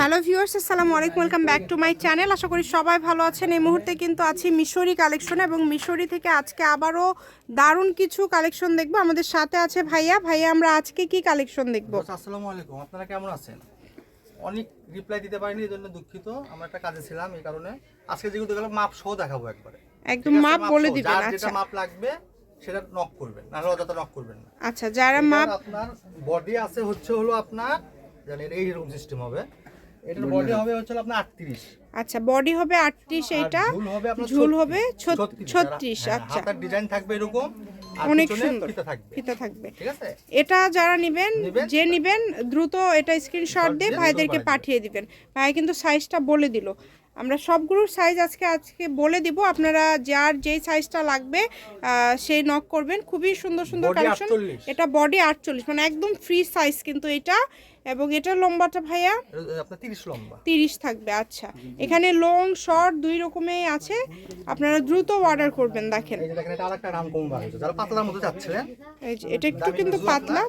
Hello viewers আসসালামু আলাইকুম welcome back to my channel. আশা করি সবাই ভালো আছেন। এই মুহূর্তে কিন্তু আছি মিশরি কালেকশন এবং মিশরি থেকে আজকে আবারও দারুণ কিছু কালেকশন দেখব। আমাদের সাথে আছে ভাইয়া। ভাইয়া আমরা আজকে কি কালেকশন দেখব? আসসালামু আলাইকুম। আপনারা কেমন আছেন? অনেক রিপ্লাই দিতে পারিনি এই জন্য দুঃখিত। আমরা একটা কাজে ছিলাম এই কারণে। আজকে যেগুলো দেখালাম মাপ সহ দেখাবো একবারে। একদম? মাপ বলে দিবেন আচ্ছা। যেটা মাপ লাগবে সেটা নক করবেন। না হলে অযথা নক করবেন না। আচ্ছা যারা মাপ আপনার বডি আছে হচ্ছে হলো আপনার জানেন এইরকম সিস্টেম হবে। এটার বডি হবে হচ্ছে আপনার আটত্রিশ। আচ্ছা বডি হবে আটত্রিশ এইটা ঝুল হবে 36, হবে ছত- 36, ছত্রিশ হ্যাঁ, আচ্ছা। হাতার ডিজাইন থাকবে এরকম অনেক সুন্দর। ফিতা থাকবে। ঠিক আছে? এটা যারা নেবেন। যে নেবেন দ্রুত এটা স্ক্রিনশট দিয়ে ভাইদেরকে পাঠিয়ে দিবেন। ভাই কিন্তু সাইজটা বলে দিল। আমরা সবগুলোর সাইজ আজকে আজকে বলে দিব। আপনারা যার যেই সাইজটা লাগবে সেই নক করবেন। খুবই সুন্দর সুন্দর কালেকশন এটা বডি আটচল্লিশ। মানে একদম ফ্রি সাইজ কিন্তু এটা। এবং এটার লম্বাটা ভাইয়া? আপনার তিরিশ লম্বা। তিরিশ থাকবে আচ্ছা। এখানে লং শর্ট দুই রকমের আছে। আপনারা দ্রুত অর্ডার করবেন দেখেন। এই যে দেখেন এটা আরেকটা নাম কম হয়েছে যারা পাতলার মধ্যে চাচ্ছিলেন এই যে এটা একটু কিন্তু পাতলা।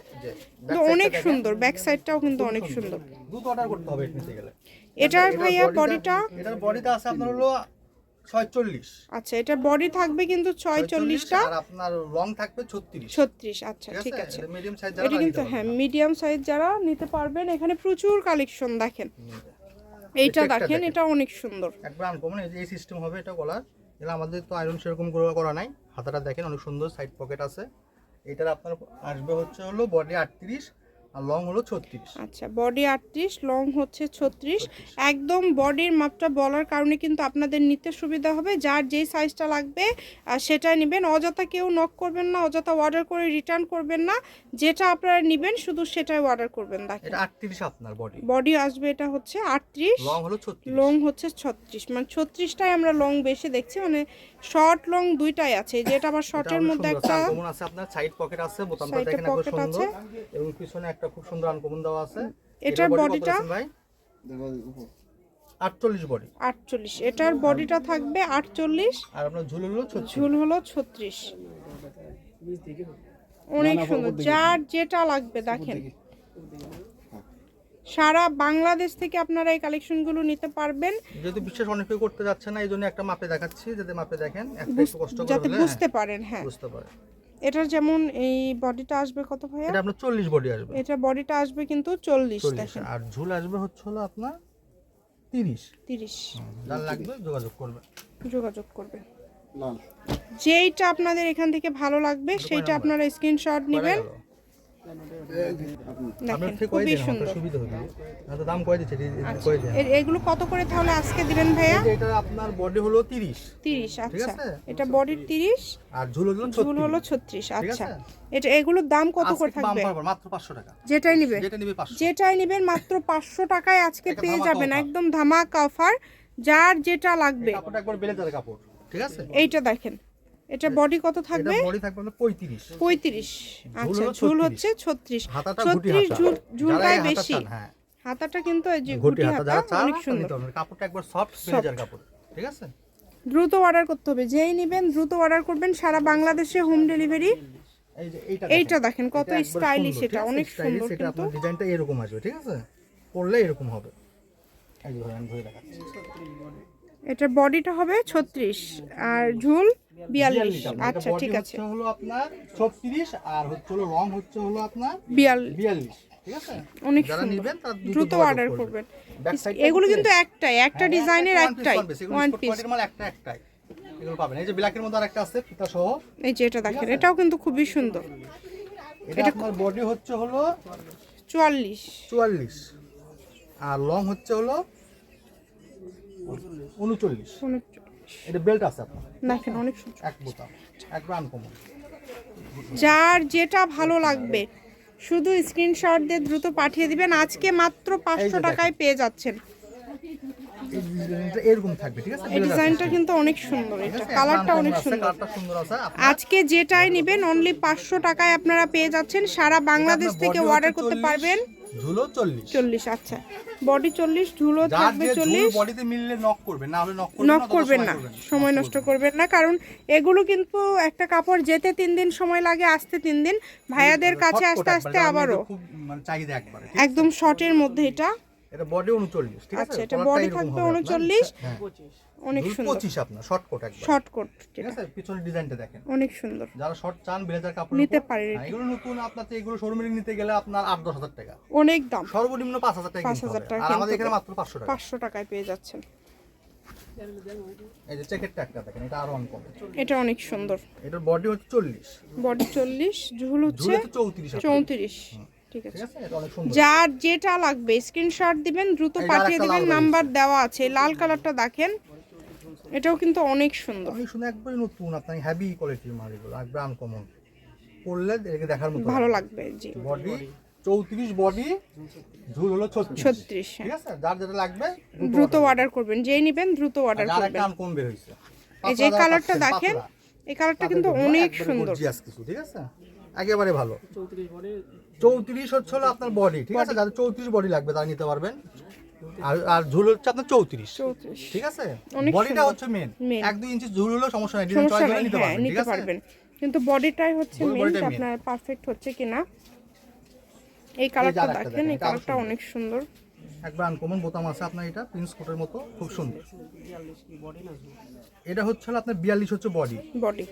অনেক সুন্দর ব্যাক সাইডটাও কিন্তু অনেক সুন্দর। অর্ডার করতে হবে এটার ভাইয়া বডিটা এটার বডিটা আছে আপনার হলো ছয়চল্লিশ। আচ্ছা এটার বডি থাকবে কিন্তু ছয়চল্লিশটা আর আপনার রং থাকবে ছত্রিশ। ছত্রিশ আচ্ছা ঠিক আছে? মিডিয়াম সাইজ এটা কিন্তু হ্যাঁ মিডিয়াম সাইজ যারা নিতে পারবেন এখানে প্রচুর কালেকশন দেখেন। এইটা দেখেন। এটা অনেক সুন্দর। একবার আনকমন এই এই সিস্টেম হবে এটা গলার। এটা আমাদের তো আয়রন সেরকম করে করা নাই। হাতাটা দেখেন অনেক সুন্দর সাইড পকেট আছে। এটার আপনার আসবে হচ্ছে হলো বডি আটত্রিশ আর লং হলো ছত্রিশ। আচ্ছা বডি আটত্রিশ লং হচ্ছে ছত্রিশ। একদম বডির মাপটা বলার কারণে কিন্তু আপনাদের নিতে সুবিধা হবে। যার যেই সাইজটা লাগবে সেটাই নেবেন। অযথা কেউ নক করবেন না অযথা অর্ডার করে রিটার্ন করবেন না। যেটা আপনারা নেবেন শুধু সেটাই অর্ডার করবেন দেখেন এটা আটত্রিশ আপনার বডি বডি আসবে এটা হচ্ছে আটত্রিশ। লং হলো ছত্রিশ। লং হচ্ছে ছত্রিশ। মানে ছত্রিশটাই আমরা লং বেশি দেখছি। মানে শর্ট লং দুইটাই আছে যেটা আবার শর্টের মধ্যে একটা আনকমন আছে আপনার সাইড পকেট আছে বোতামটা Side এ দেখেন একদম আছে। সুন্দর। এবং পিছনে একটা খুব সুন্দর আনকমন দেওয়া আছে। এটার বডিটা ভাই? আটচল্লিশ বডি আটচল্লিশ। এটার বডিটা থাকবে আটচল্লিশ আর আপনার ঝুল হলো ছত্রিশ। ঝুল হলো ছত্রিশ। অনেক সুন্দর। যার যেটা লাগবে দেখেন। সারা বাংলাদেশ থেকে আপনারা এই কালেকশনগুলো নিতে পারবেন। যেহেতু বিশেষ অনেকে করতে যাচ্ছে না এই জন্য একটা মাপে দেখাচ্ছি যাতে মাপে দেখেন একটু কষ্ট করে যাতে বুঝতে হ্যাঁ, পারেন হ্যাঁ। বুঝতে পারেন। এটার যেমন এই বডিটা আসবে কত ভাইয়া? এটা আপনার চল্লিশ বডি আসবে। এটা বডিটা আসবে কিন্তু চল্লিশ চল্লিশ দেখেন। আর ঝুল আসবে হচ্ছে হলো আপনার তিরিশ। তিরিশ। যার লাগবে যোগাযোগ করবে যোগাযোগ করবেন। যেইটা আপনাদের এখান থেকে ভালো লাগবে সেইটা আপনারা স্ক্রিনশট নেবেন। খুবই সুন্দর। দাম কয় দিচ্ছে এর- এগুলো কত করে তাহলে আজকে দিবেন ভাইয়া? এটা আপনার বডি হলো আচ্ছা। এটা বডির তিরিশ আর ঝুল হলো ঝুল হলো ছত্রিশ আচ্ছা। এটা এগুলোর দাম কত করে থাকবে? মাত্র পাঁচশো টাকা। যেটাই নিবে। যেটা নিবে পাঁচশো। যেটাই নিবেন মাত্র পাঁচশো টাকায় আজকে পেয়ে যাবেন একদম ধামাকা অফার যার যেটা লাগবে। কাপড়টা একবার বেলে কাপড় ঠিক আছে? এইটা দেখেন। এটা বডি কত এটা থাকবে? বডি থাকবে আপনার পঁয়ত্রিশ। পঁয়ত্রিশ। আচ্ছা ঝুল হচ্ছে ছত্রিশ। হাতাটা গুটি ছত্রিশ হাতা। ঝুল যারা ঝুলটাই বেশি। হ্যাঁ। হাতাটা কিন্তু এই যে গুটি হাতা অনেক সুন্দর। কাপড়টা একবার সফট Soft। কাপড় ঠিক আছে? দ্রুত অর্ডার করতে হবে। যেই নেবেন দ্রুত অর্ডার করবেন। সারা বাংলাদেশে হোম ডেলিভারি এইটা দেখেন। কত স্টাইলিশ এটা অনেক সুন্দর এটা কিন্তু। আপনার ডিজাইনটা এরকম আসবে ঠিক আছে? পরলে এরকম হবে। এই ধরেন ধরে দেখাচ্ছি। এটার বডিটা হবে ছত্রিশ। আর ঝুল? বিয়াল্লিশ আচ্ছা ঠিক আছে। হলো আপনার 36 আর হচ্ছে হলো রং হচ্ছে হলো আপনার বিয়াল্লিশ। 42 ঠিক আছে? অনেক দ্রুত অর্ডার করবেন। এগুলো কিন্তু- একটাই একটা হ্যাঁ, ডিজাইনের একটা one piece, একটাই ওয়ান পিস একটা একটাই এগুলো পাবেন। এই যে ব্ল্যাকের মধ্যে আরেকটা আছে ফিতা সহ। এই যে এটা দেখেন এটাও কিন্তু খুবই সুন্দর। এটা আপনার বডি হচ্ছে হলো চুয়াল্লিশ। 44 আর লং হচ্ছে হলো 39 এটা বেল্ট আছে আপনার? দেখেন অনেক সুন্দর। এক বোতাম একবার আনকমন যার যেটা ভালো লাগবে শুধু স্ক্রিনশট দিয়ে দ্রুত পাঠিয়ে দিবেন। আজকে মাত্র পাঁচশো টাকায় পেয়ে যাচ্ছেন। এই ডিজাইনটা এরকম থাকবে ঠিক আছে? এই ডিজাইনটা কিন্তু অনেক সুন্দর। এটা কালারটা অনেক সুন্দর। আজকে যেটাই নেবেন অনলি পাঁচশো টাকায় আপনারা পেয়ে যাচ্ছেন। সারা বাংলাদেশ থেকে অর্ডার করতে পারবেন। ঝুলো 40 চল্লিশ আচ্ছা। বডি চল্লিশ ঝুলো থাকবে যে ঝুল চল্লিশ। বডিতে মিললে নক করবেন না হলে নক করবেন নক করবেন না সময় নষ্ট করবেন না। কারণ এগুলো কিন্তু একটা কাপড় যেতে তিন দিন সময় লাগে আসতে তিন দিন। ভাইয়াদের কাছে আস্তে আসতে আবারও। খুব মানে চাহিদা একবার একদম শর্টের মধ্যে এটা। এটা বডি উনচল্লিশ ঠিক আছে? আচ্ছা, এটা এরকম থাকবে হবে 39, হ্যাঁ অনেক সুন্দর। পঁচিশ আপনার শর্ট কোট একবার। শর্ট কোট ঠিক আছে? পিছনের ডিজাইনটা দেখেন। অনেক সুন্দর। যারা শর্ট চান ব্লেজার কাপড় নিতে পারে এগুলো নতুন আপনার এগুলো শোরুমে নিতে গেলে আপনার আট দশ হাজার টাকা। অনেক দাম। সর্বনিম্ন পাঁচ হাজার টাকা 5,000 কিনতে হবে। টাকা আর আমাদের এখানে মাত্র পাঁচশো টাকা। পাঁচশো টাকায় পেয়ে যাচ্ছেন। এই যে চেকের ট্যাগটা দেখেন এটা আরও অনেক এটা অনেক সুন্দর। এটার বডি হচ্ছে চল্লিশ। বডি চল্লিশ ঝুল হচ্ছে ঝুলে তো চৌত্রিশ আছে। চৌত্রিশ। ঠিক আছে। যার যেটা লাগবে স্ক্রিনশট দিবেন দ্রুত পাঠিয়ে দিবেন নাম্বার দেওয়া আছে লাল কালারটা দেখেন। এটাও কিন্তু অনেক সুন্দর। অনেক সুন্দর একবারে নতুন আপনার হেভি কোয়ালিটির মাল এগুলো একবার আনকমন পরলে এটাকে দেখার মতো ভালো লাগবে জি। বডি চৌত্রিশ বডি ঝুল হলো ছত্রিশ। ছত্রিশ ঠিক হ্যাঁ আছে? যার যেটা লাগবে দ্রুত অর্ডার করবেন। যেই নেবেন দ্রুত অর্ডার আর একটা করবেন বের হয়েছে। এই যে কালারটা দেখেন এই কালারটা কিন্তু অনেক সুন্দর। ঠিক আছে? একেবারে ভালো। চৌত্রিশ হচ্ছে হলো আপনার বডি ঠিক আছে? যাদের চৌত্রিশ বডি লাগবে তারা নিতে পারবেন। আর আর ঝুল হচ্ছে আপনার চৌত্রিশ। ঠিক আছে? বডিটা হচ্ছে মেন। এক দুই ইঞ্চি ঝুল হলেও সমস্যা নাই ডিজাইন চয়েস নেই নিতে হ্যাঁ পারবেন ঠিক আছে? কিন্তু বডিটাই হচ্ছে মেন আপনার পারফেক্ট হচ্ছে কিনা। এই কালারটা দেখেন, এই কালারটা অনেক সুন্দর। একবার আনকমন বোতাম আছে আপনার এটা প্রিন্স কোটের মতো খুব সুন্দর। এটা হচ্ছে আপনার বিয়াল্লিশ হচ্ছে বডি বডি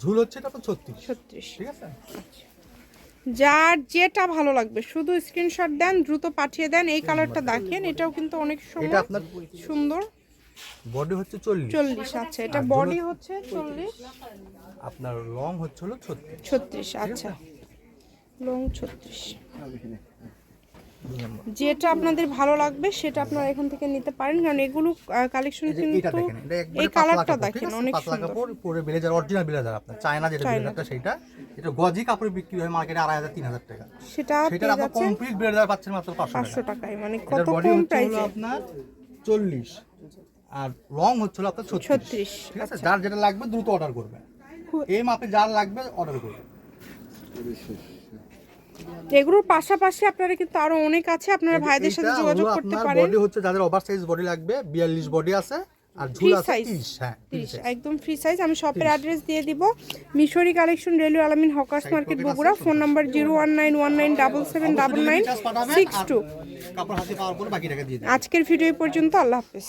ঝুল হচ্ছে এটা আপনার ছত্রিশ। ছত্রিশ। ঠিক আছে? যার যেটা ভালো লাগবে শুধু স্ক্রিনশট দেন দ্রুত পাঠিয়ে দেন এই কালারটা দেখেন এটাও কিন্তু অনেক সুন্দর আপনার সুন্দর। বডি হচ্ছে চল্লিশ। চল্লিশ আচ্ছা এটা বডি হচ্ছে চল্লিশ। আপনার লং হচ্ছে হলো ছত্রিশ। ছত্রিশ আচ্ছা। লং ছত্রিশ। দুই নম্বর। যেটা আপনাদের ভালো লাগবে সেটা আপনারা এখান থেকে নিতে পারেন। কারণ এগুলো কালেকশন যে কিন্তু এই কালারটা দেখেন অনেক পাতলা কাপড় পরে ব্লেজার অরিজিনাল ব্লেজার আপনার চায়না যেটা। ব্লেজারটা সেইটা। এটা গজি কাপড় বিক্রি হয় মার্কেটে আড়াই হাজার তিন হাজার টাকা। সেটা পেয়ে আপনার কমপ্লিট ব্লেজার পাচ্ছেন মাত্র পাঁচশো পাঁচশো টাকা টাকায় মানে কত কম প্রাইসে আপনার চল্লিশ। আর লং হচ্ছে আপনার ছত্রিশ। ঠিক আছে? যার যেটা লাগবে দ্রুত অর্ডার করবে। এই মাপে যার লাগবে অর্ডার করবে। এগুলোর পাশাপাশি আপনারা কিন্তু আরও অনেক আছে আপনারা ভাইদের সাথে যোগাযোগ করতে পারেন। বডি হচ্ছে যাদের ওভার সাইজ বডি লাগবে বিয়াল্লিশ বডি আছে আর ঝুল আছে size। তিরিশ হ্যাঁ তিরিশ একদম ফ্রি সাইজ আমি শপের অ্যাড্রেস দিয়ে দিব। Mishri collection railway Alamin hawkers market Bogura. Phone number zero one nine one nine double seven double nine Recharge পাঠাবেন সিক্স আর টু কাপড় হাতে পাওয়ার পর বাকি টাকা দিয়ে দেবেন। আজকের ভিডিও পর্যন্ত আল্লাহ হাফেজ।